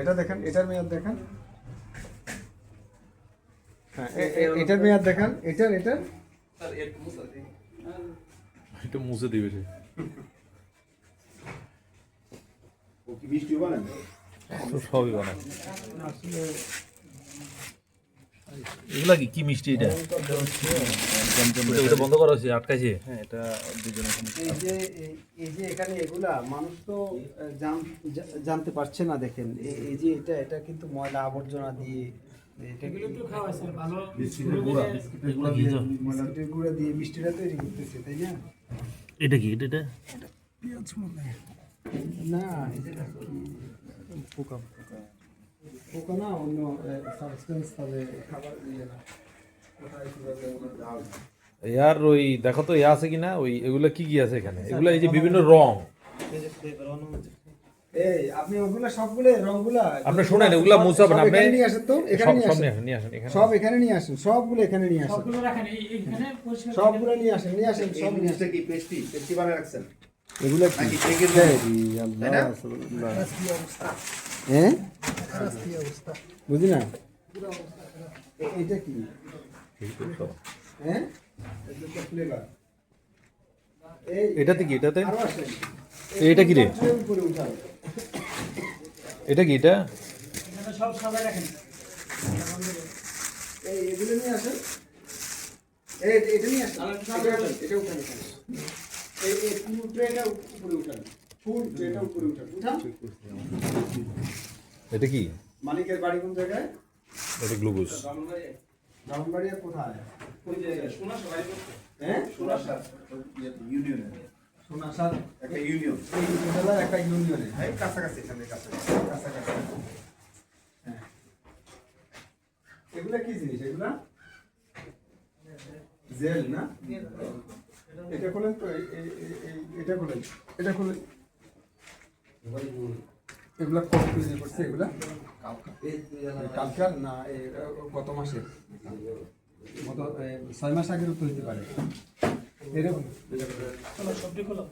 এটা দেখেন এটার মেয়াদ দেখেন। হ্যাঁ এটার মেয়াদ দেখান এটার এটার। এটা মুছে দিবে সে। সবই বানায়। এগুলা কি? কি মিষ্টি এটা? ওটা- বন্ধ করা হয়েছে আটকাইছে? হ্যাঁ এটা দুজনে এই যে এই- যে এখানে এগুলা মানুষ তো জানতে পারছে না দেখেন। এই- যে এটা এটা কিন্তু ময়লা আবর্জনা দিয়ে এটা কি তো? বিস্কিটের গুঁড়া দিয়ে মিষ্টিটা তৈরি করতেছে তাই না? এটা কি? এটা এটা? না এটা কি? পোকা। পোকা না অন্য সাবস্টেন্স তবে খাবার দিয়ে না কোথায় কীভাবে দাও। ইয়ার ওই দেখো তো ইয়া আছে কিনা? ওই এগুলা কি কি আছে এখানে? এগুলা এই যে বিভিন্ন রং। এই আপনি ওগুলা সবগুলো রংগুলা আপনি শুনেন, এগুলা মুছাবেন, আপনি- এখানে নিয়ে আসেন তো? এখানে নিয়ে আসেন। নিয়ে আসেন এখানে। সব এখানে নিয়ে আসেন সবগুলো এখানে নিয়ে আসেন। সবগুলো রাখেন এইখানে সবগুলো নিয়ে আসেন নিয়ে আসেন সব নিয়ে আসেন। কি পেস্টি পেস্টি বানায় রাখছেন? এগুলো হ্যাঁ বুঝি না? এটা কি হ্যাঁ এটা ফ্লেভার এই এটাতে কি? এটাতে? এটা কি রে? এটা কি এটা? সব সবাই রাখেন। এই এগুলো নিয়ে আসেন। এই এটা নিয়ে আসেন। এটা উঠান। এই এই পুরো ট্রেটা উপরে উঠান। ফুল ট্রেটা উপরে উঠান। উঠান। এটা কি? মালিকের বাড়ি কোন জায়গায়? এটা গ্লুকোজ। ব্রাহ্মণবাড়িয়া কোথায়? হ্যাঁ? সোনাসার ইউনিয়নে। সোনাসার একটা ইউনিয়ন। এই একটা ইউনিয়নে। এই কাছাকাছি এখানে কাছাকাছি। কাছাকাছি। হ্যাঁ। এগুলা কি জিনিস? এগুলা? জেল না? এটা খোলেন তো এটা খোলেন এটা খোলেন এগুলা কত তৈরি করছে এগুলা কালকার না গত মাসে গত ছয় মাস আগেরও তো হইতে পারে এরকম সবজি খোলো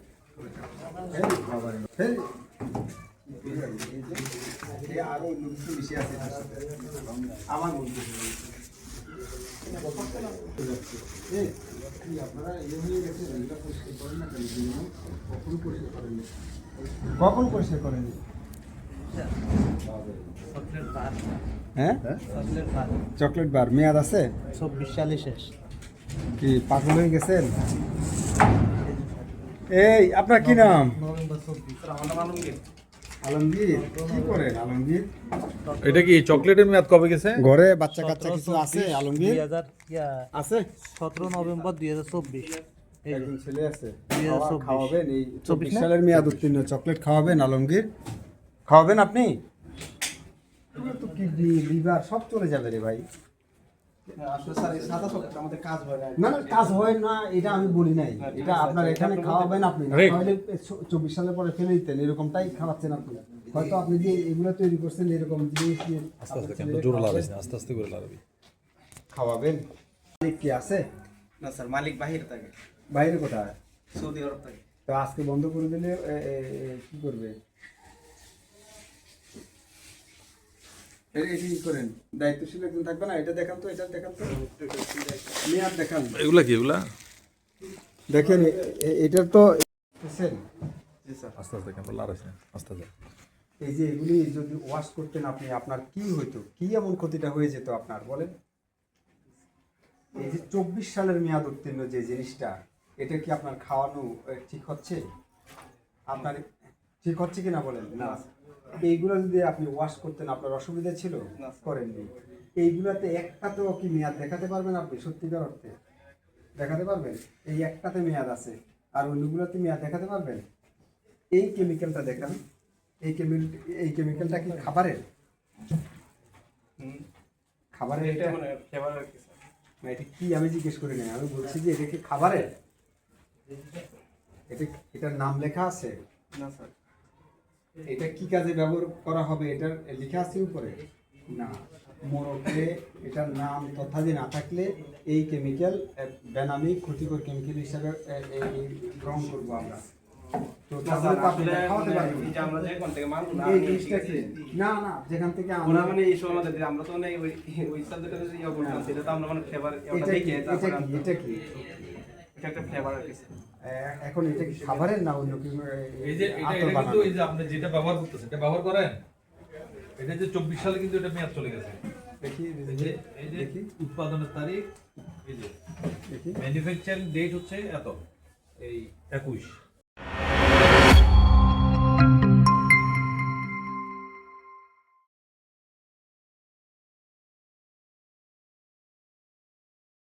আমার বন্ধু কখন পরিষ্কার হ্যাঁ? Chocolate bar. মেয়াদ আছে? চব্বিশ সালে শেষ কি, পাগল হয়ে গেছেন? এই, আপনার কি নাম? আলমগীর কি করেন আলমগীর? এটা কি চকলেটের মেয়াদ কবে গেছে? ঘরে বাচ্চা কাচ্চা কিছু আছে আলমগীর? আছে? সতেরো নভেম্বর দুই হাজার চব্বিশ। এই যে, একজন ছেলে আছে। খাওয়াবেন এই চব্বিশ চব্বিশ না? সালের মেয়াদ উত্তীর্ণ। চকলেট খাওয়াবেন আলমগীর? খাওয়াবেন আপনি? তো কিডনি লিভার সব চলে যাবে রে ভাই। না না না কাজ হয় না এটা আমি বলি নাই। হ্যাঁ, এটা আপনার এখানে খাওয়াবেন আপনি না। চব্বিশ সালের পরে ফেলে দিতেন এরকমটাই খাওয়াচ্ছেন আপনি। হয়তো আপনি যে এগুলো তৈরি করছেন এরকম জিনিস আস্তে আস্তে আপনার কেন ছেলেকে জোরে খাওয়াবেন। লাগাইছে আস্তে আস্তে করে লাগাবি। খাওয়াবেন? মালিক কি আছে? না স্যার মালিক বাহিরে থাকে। বাইরে কোথায়? সৌদি আরব থাকে। তো আজকে বন্ধ করে দিলে কি করবে এ- এটি কি করেন। দায়িত্বশীল একজন থাকবে না এটা দেখান তো এটা দেখান তো। মেয়াদ দেখান। এগুলা কি এগুলা? দেখেন এ- এ- এটার তো আস্তে আস্তে কেন আস্তে আস্তে। এই যে এগুলি যদি ওয়াশ করতেন আপনি আপনার কি হইতো? কি এমন ক্ষতিটা হয়ে যেত আপনার বলেন? এই যে চব্বিশ সালের মেয়াদ উত্তীর্ণ যে জিনিসটা এটা কি আপনার খাওয়ানো ঠিক হচ্ছে? আপনার ঠিক হচ্ছে কিনা বলেন? না এইগুলো যদি আপনি ওয়াশ করতেন আপনার অসুবিধা ছিল? করেননি। এইগুলাতে একটাতেও কি মেয়াদ দেখাতে পারবেন আপনি? সত্যিকার অর্থে। দেখাতে পারবেন? এই একটাতে মেয়াদ আছে। আর অন্যগুলোতে মেয়াদ দেখাতে পারবেন? এই কেমিক্যালটা দেখান। এই কেমিক্যাল এই কেমিক্যালটা কি খাবারের? খাবারের এটা না, এটা কি আমি জিজ্ঞেস করি নাই। আমি বলছি যে এটা কি খাবারের? এটা এটার নাম লেখা আছে? না স্যার এটা কি কাজে ব্যবহার করা হবে? এটার লেখা আছে উপরে? না। মোড়কে এটার নাম তথ্যাদি না থাকলে এই কেমিক্যাল বেনামি ক্ষতিকর কেমিক্যাল হিসাবে গ্রহণ করব আমরা। না না যেখান থেকে আমরা মানে এই সময় আমাদের আমরা তো মানে ওই ওই সাবজেক্টে ইয়ে করতাম সেটা তো আমরা মানে ফ্লেভার ওটা এটা কি? এটা একটা ফ্লেভার আর কি এখন এটা কি খাবারের না অন্য কি এই যে এটা কিন্তু এই যে আপনি যেটা ব্যবহার করতেছেন এটা ব্যবহার করেন? এটা যে চব্বিশ সালে কিন্তু এটা মেয়াদ চলে গেছে। দেখি এই যে এই যে উৎপাদনের তারিখ এই যে। দেখি। ম্যানুফ্যাকচারিং ডেট হচ্ছে এত এই একুশ।